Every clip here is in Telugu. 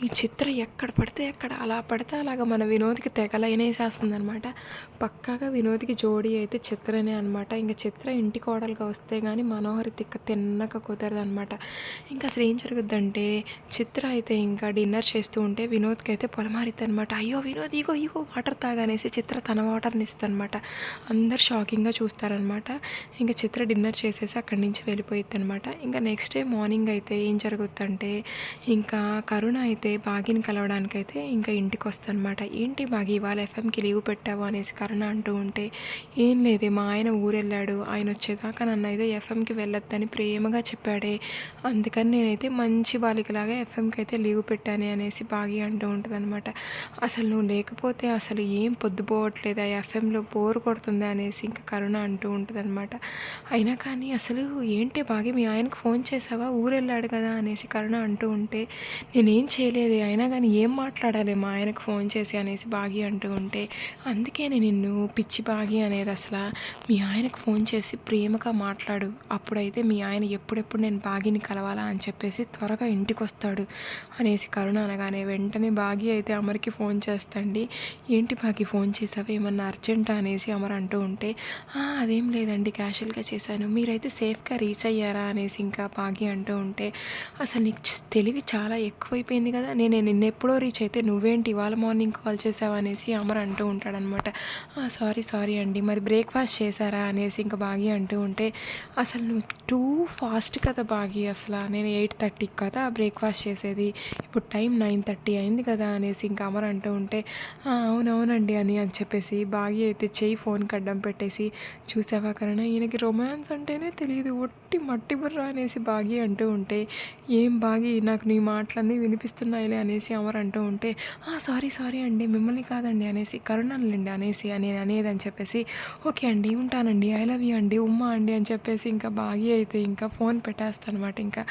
ఈ చిత్ర ఎక్కడ పడితే ఎక్కడ అలా పడితే అలాగ మన వినోద్కి తెగలైనేసేస్తుంది అనమాట పక్కాగా వినోద్కి జోడి అయితే చిత్రనే అనమాట ఇంకా చిత్ర ఇంటి కోడలుగా వస్తే కానీ మనోహరి తిక్క తిన్నక కుదరదు అనమాట ఇంకా అసలు ఏం జరుగుద్దంటే చిత్ర అయితే ఇంకా డిన్నర్ చేస్తూ ఉంటే వినోద్కి అయితే పొలమారిద్ది అనమాట అయ్యో వినోద్ ఇగో ఇగో వాటర్ తాగనేసి చిత్ర తన వాటర్ని ఇస్తుందన్నమాట అందరు షాకింగ్గా చూస్తారనమాట ఇంకా చిత్ర డిన్నర్ చేసేసి అక్కడి నుంచి వెళ్ళిపోయిద్ది అనమాట ఇంకా నెక్స్ట్ డే మార్నింగ్ అయితే ఏం జరుగుద్దంటే ఇంకా కరుణ అయితే బాగిని కలవడానికైతే ఇంకా ఇంటికి వస్తానమాట ఏంటి బాగి ఇవాళ ఎఫ్ఎంకి లీవ్ పెట్టావు? అనేసి కరుణ అంటూ ఉంటే ఏం లేదే మా ఆయన ఊరెళ్ళాడు. ఆయన వచ్చేదాకా నన్ను అయితే ఎఫ్ఎంకి వెళ్ళొద్దని ప్రేమగా చెప్పాడే. అందుకని నేనైతే మంచి బాలికలాగా ఎఫ్ఎంకి అయితే లీవ్ పెట్టాను అనేసి బాగి అంటూ ఉంటుంది అనమాట అసలు నువ్వు లేకపోతే అసలు ఏం పొద్దుపోవట్లేదు? ఆ ఎఫ్ఎంలో బోర్ కొడుతుంది? అనేసి ఇంకా కరుణ అంటూ ఉంటుంది అనమాట అయినా కానీ అసలు ఏంటి బాగి మీ ఆయనకు ఫోన్ చేసావా? ఊరెళ్ళాడు కదా? అనేసి కరుణ అంటూ ఉంటే నేనేం చేయలేదు. అయినా కానీ ఏం మాట్లాడాలి మా ఆయనకు ఫోన్ చేసి అనేసి బాగి అంటూ ఉంటే అందుకే నేను నిన్ను పిచ్చి బాగి అనేది అసలు మీ ఆయనకు ఫోన్ చేసి ప్రేమగా మాట్లాడు. అప్పుడైతే మీ ఆయన ఎప్పుడెప్పుడు నేను బాగిని కలవాలా అని చెప్పేసి త్వరగా ఇంటికి వస్తాడు అనేసి కరుణ అనగానే వెంటనే బాగి అయితే అమర్కి ఫోన్ చేస్తండి. ఏంటి బాగి ఫోన్ చేసావా? ఏమన్నా అర్జెంటా అనేసి అమర్ అంటూ ఉంటే అదేం లేదండి క్యాషువల్గా చేశాను. మీరైతే సేఫ్గా రీచ్ అయ్యారా? అనేసి ఇంకా బాగి అంటూ ఉంటే అసలు నీకు తెలివి చాలా ఎక్కువైపోయింది కదా నేను నిన్నెప్పుడో రీచ్ అయితే నువ్వేంటి ఇవాళ మార్నింగ్ కాల్ చేసావు అనేసి అమర్ అంటూ ఉంటాడనమాట సారీ సారీ అండి. మరి బ్రేక్ఫాస్ట్ చేశారా? అనేసి ఇంకా బాగి అంటూ ఉంటే అసలు నువ్వు టూ ఫాస్ట్ కదా బాగి అసలు నేను ఎయిట్ థర్టీకి కదా బ్రేక్ఫాస్ట్ చేసేది. ఇప్పుడు టైం నైన్ థర్టీ అయింది కదా అనేసి ఇంకా అమర్ అంటూ ఉంటే అవునవునండి అని అని చెప్పేసి బాగి అయితే చెయ్యి ఫోన్ కడ్డం పెట్టేసి చూసావా కరణ ఈయనకి రొమాన్స్ అంటేనే తెలియదు ఒట్టి మట్టి బుర్ర అనేసి బాగి అంటూ ఉంటే ఏం బాగి నాకు నీ మాటలన్నీ వినిపిస్తున్నాయిలే అనేసి అమర్ అంటూ ఉంటే సారీ సారీ అండి మిమ్మల్ని కాదండి అనేసి కరుణాలండి అనేసి అని అనేది అని చెప్పేసి ఓకే అండి ఉంటానండి ఐ లవ్ యూ అండి ఉమ్మా అండి అని చెప్పేసి ఇంకా బాగి అయితే ఇంకా ఫోన్ పెట్టేస్తాను అనమాట ఇంకా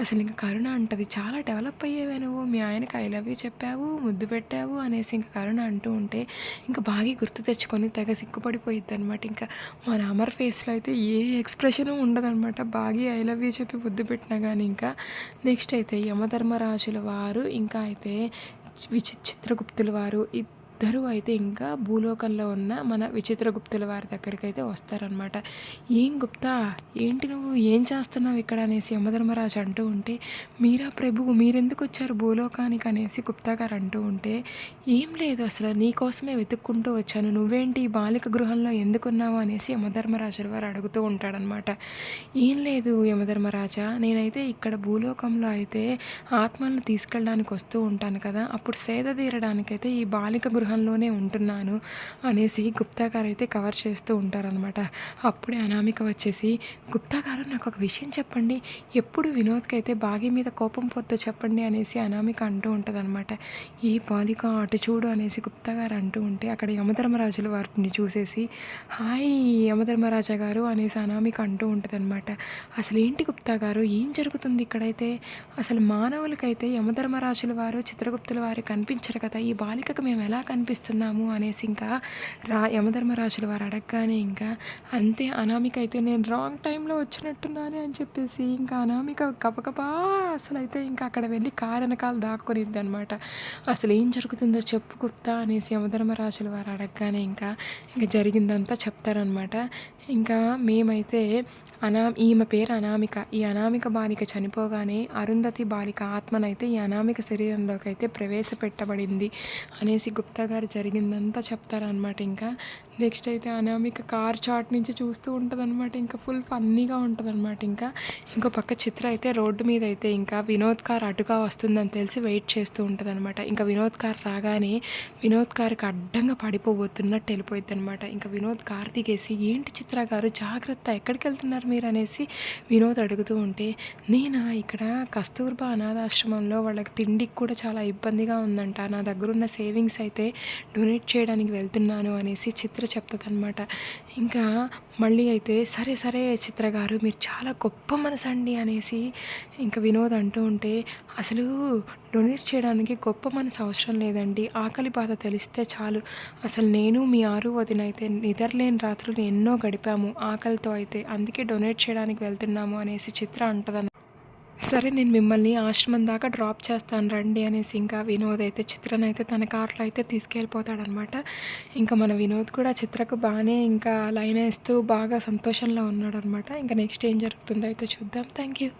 అసలు ఇంకా కరుణ అంటది చాలా డెవలప్ అయ్యేవే నువ్వు మీ ఆయనకి ఐ లవ్ యూ చెప్పావు ముద్దు పెట్టావు అనేసి ఇంకా కరుణ అంటూ ఉంటే ఇంకా బాగా గుర్తు తెచ్చుకొని తెగ సిగ్గుపడిపోయిద్ది అనమాట ఇంకా మన అమర్ ఫేస్లో అయితే ఏ ఎక్స్ప్రెషను ఉండదనమాట బాగా ఐ లవ్ యూ చెప్పి ముద్దు పెట్టినా కానీ ఇంకా నెక్స్ట్ అయితే యమధర్మరాజుల వారు ఇంకా అయితే విచి చిత్రగుప్తుల వారు ఇద్దరు అయితే ఇంకా భూలోకంలో ఉన్న మన విచిత్ర గుప్తుల వారి దగ్గరికి అయితే వస్తారనమాట ఏం గుప్తా? ఏంటి నువ్వు? ఏం చేస్తున్నావు ఇక్కడ అనేసి యమధర్మరాజు అంటూ ఉంటే మీరా ప్రభువు మీరెందుకు వచ్చారు భూలోకానికి? అనేసి గుప్తా గారు అంటూ ఉంటే ఏం లేదు అసలు నీకోసమే వెతుక్కుంటూ వచ్చాను. నువ్వేంటి? ఈ బాలిక గృహంలో ఎందుకున్నావు? అనేసి యమధర్మరాజుల వారు అడుగుతూ ఉంటాడనమాట ఏం లేదు యమధర్మరాజా నేనైతే ఇక్కడ భూలోకంలో అయితే ఆత్మలను తీసుకెళ్ళడానికి వస్తూ ఉంటాను కదా. అప్పుడు సేద తీరడానికైతే ఈ బాలిక గృహంలోనే ఉంటున్నాను అనేసి గుప్తా గారు అయితే కవర్ చేస్తూ ఉంటారనమాట అప్పుడే అనామిక వచ్చేసి గుప్తా గారు నాకు ఒక విషయం చెప్పండి. ఎప్పుడు వినోద్కి అయితే బాగి మీద కోపం పొద్దు చెప్పండి అనేసి అనామిక అంటూ ఉంటుందన్నమాట. ఈ బాలిక అటు చూడు అనేసి గుప్తా గారు అంటూ ఉంటే అక్కడ యమధర్మరాజుల వారిని చూసేసి హాయ్ యమధర్మరాజా గారు అనేసి అనామిక అంటూ ఉంటుందన్నమాట. అసలు ఏంటి గుప్తా గారు? ఏం జరుగుతుంది ఇక్కడైతే? అసలు మానవులకైతే యమధర్మరాజుల వారు చిత్రగుప్తుల వారు కనిపించరు కదా. ఈ బాలికకు మేము ఎలా అనిపిస్తున్నాము అనేసి ఇంకా రా యమధర్మరాజుల వారు అడగగానే ఇంకా అంతే అనామిక అయితే నేను రాంగ్ టైంలో వచ్చినట్టున్నానే అని చెప్పేసి ఇంకా అనామిక కపకపా అసలు అయితే ఇంకా అక్కడ వెళ్ళి కారు వెనకాల దాక్కునిద్ది అనమాట అసలు ఏం జరుగుతుందో చెప్పు గుప్తా అనేసి యమధర్మరాజుల వారు అడగగానే ఇంకా ఇంకా జరిగిందంతా చెప్తారనమాట ఇంకా మేమైతే అనా ఈమె పేరు అనామిక. ఈ అనామిక బాలిక చనిపోగానే అరుంధతి బాలిక ఆత్మనైతే ఈ అనామిక శరీరంలోకి అయితే ప్రవేశపెట్టబడింది అనేసి గుప్తా గారు జరిగిందంతా చెప్తారనమాట ఇంకా. నెక్స్ట్ అయితే అనామిక కార్ చాట్ నుంచి చూస్తూ ఉంటుందన్నమాట ఇంకా ఫుల్ ఫన్నీగా ఉంటుందన్నమాట ఇంకా. ఇంకో పక్క చిత్ర అయితే రోడ్డు మీద అయితే ఇంకా వినోద్ కార్ అటుగా వస్తుందని తెలిసి వెయిట్ చేస్తూ ఉంటుందన్నమాట. ఇంకా వినోద్ కార్ రాగానే వినోద్ కార్కి అడ్డంగా పడిపోబోతున్నట్టు వెళ్ళిపోయింది అనమాట ఇంకా వినోద్ కార్ దిగేసి ఏంటి చిత్ర గారు జాగ్రత్త ఎక్కడికి వెళ్తున్నారు మీరు? అనేసి వినోద్ అడుగుతూ ఉంటే నేనా ఇక్కడ కస్తూర్బా అనాథాశ్రమంలో వాళ్ళకి తిండికి కూడా చాలా ఇబ్బందిగా ఉందంట. నా దగ్గర ఉన్న సేవింగ్స్ అయితే డొనేట్ చేయడానికి వెళ్తున్నాను అనేసి చిత్ర చెప్తుందనమాట ఇంకా మళ్ళీ అయితే సరే సరే చిత్ర గారు మీరు చాలా గొప్ప మనసు అండి అనేసి ఇంకా వినోద్ అంటూ ఉంటే అసలు డొనేట్ చేయడానికి గొప్ప మనసు అవసరం లేదండి. ఆకలి బాధ తెలిస్తే చాలు. అసలు నేను మీ ఆరు వదిన అయితే నిద్రలేని రాత్రులు ఎన్నో గడిపాము. ఆకలితో అయితే అందుకే డొనేట్ చేయడానికి వెళ్తున్నాము అనేసి చిత్ర అంటదన్న సరే నేను మిమ్మల్ని ఆశ్రమం దాకా డ్రాప్ చేస్తాను రండి అనేసి ఇంకా వినోద్ అయితే చిత్రను అయితే తన కార్లో అయితే తీసుకెళ్ళిపోతాడనమాట. ఇంకా మన వినోద్ కూడా చిత్రకు బాగానే ఇంకా లైన్ వేస్తూ బాగా సంతోషంలో ఉన్నాడనమాట. ఇంకా నెక్స్ట్ ఏం జరుగుతుందో అయితే చూద్దాం. Thank you.